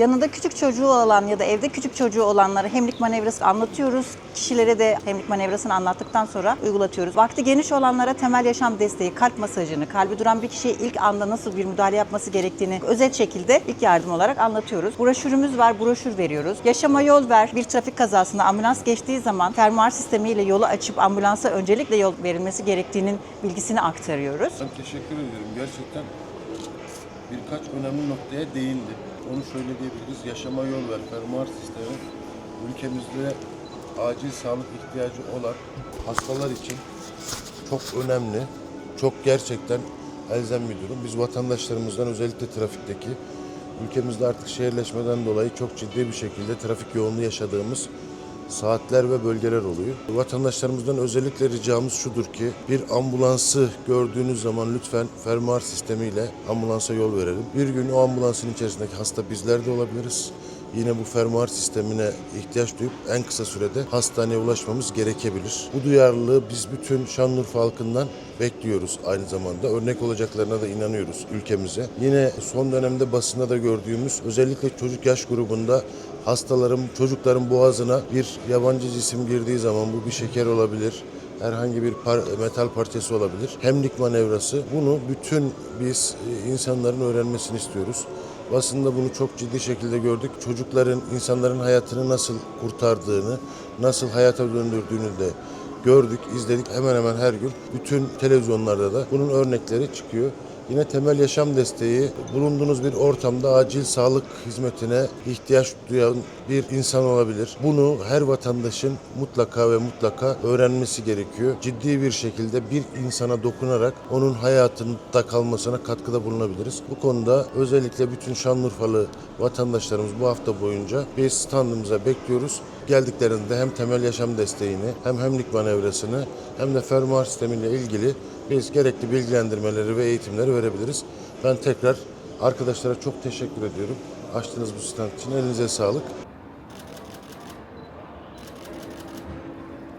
Yanında küçük çocuğu olan ya da evde küçük çocuğu olanlara hemlik manevrası anlatıyoruz. Kişilere de hemlik manevrasını anlattıktan sonra uygulatıyoruz. Vakti geniş olanlara temel yaşam desteği, kalp masajını, kalbi duran bir kişiye ilk anda nasıl bir müdahale yapması gerektiğini özel şekilde ilk yardım olarak anlatıyoruz. Broşürümüz var, broşür veriyoruz. Yaşama yol ver. Bir trafik kazasında ambulans geçtiği zaman fermuar sistemiyle yolu açıp ambulansa öncelikle yol verilmesi gerektiğinin bilgisini aktarıyoruz. Ben teşekkür ediyorum. Gerçekten birkaç önemli noktaya değindi. Onu şöyle diyebiliriz. Yaşama yol ver, fermuar sistemi ülkemizde acil sağlık ihtiyacı olan hastalar için çok önemli, çok gerçekten elzem bir durum. Biz vatandaşlarımızdan özellikle trafikteki ülkemizde artık şehirleşmeden dolayı çok ciddi bir şekilde trafik yoğunluğu yaşadığımız saatler ve bölgeler oluyor. Vatandaşlarımızdan özellikle ricamız şudur ki bir ambulansı gördüğünüz zaman lütfen fermuar sistemiyle ambulansa yol verelim. Bir gün o ambulansın içerisindeki hasta bizler de olabiliriz. Yine bu fermuar sistemine ihtiyaç duyup en kısa sürede hastaneye ulaşmamız gerekebilir. Bu duyarlılığı biz bütün Şanlıurfa halkından bekliyoruz aynı zamanda. Örnek olacaklarına da inanıyoruz ülkemize. Yine son dönemde basında da gördüğümüz özellikle çocuk yaş grubunda hastaların, çocukların boğazına bir yabancı cisim girdiği zaman bu bir şeker olabilir, herhangi bir par- metal parçası olabilir. Hemlik manevrası. Bunu bütün biz e, insanların öğrenmesini istiyoruz. Basında bunu çok ciddi şekilde gördük. Çocukların, insanların hayatını nasıl kurtardığını, nasıl hayata döndürdüğünü de gördük, izledik hemen hemen her gün. Bütün televizyonlarda da bunun örnekleri çıkıyor. Yine temel yaşam desteği bulunduğunuz bir ortamda acil sağlık hizmetine ihtiyaç duyan bir insan olabilir. Bunu her vatandaşın mutlaka ve mutlaka öğrenmesi gerekiyor. Ciddi bir şekilde bir insana dokunarak onun hayatında kalmasına katkıda bulunabiliriz. Bu konuda özellikle bütün Şanlıurfalı vatandaşlarımız bu hafta boyunca biz standımıza bekliyoruz. Geldiklerinde hem temel yaşam desteğini hem hemlik manevrasını hem de fermuar sistemiyle ilgili biz gerekli bilgilendirmeleri ve eğitimleri verebiliriz. Ben tekrar arkadaşlara çok teşekkür ediyorum. Açtığınız bu stand için elinize sağlık.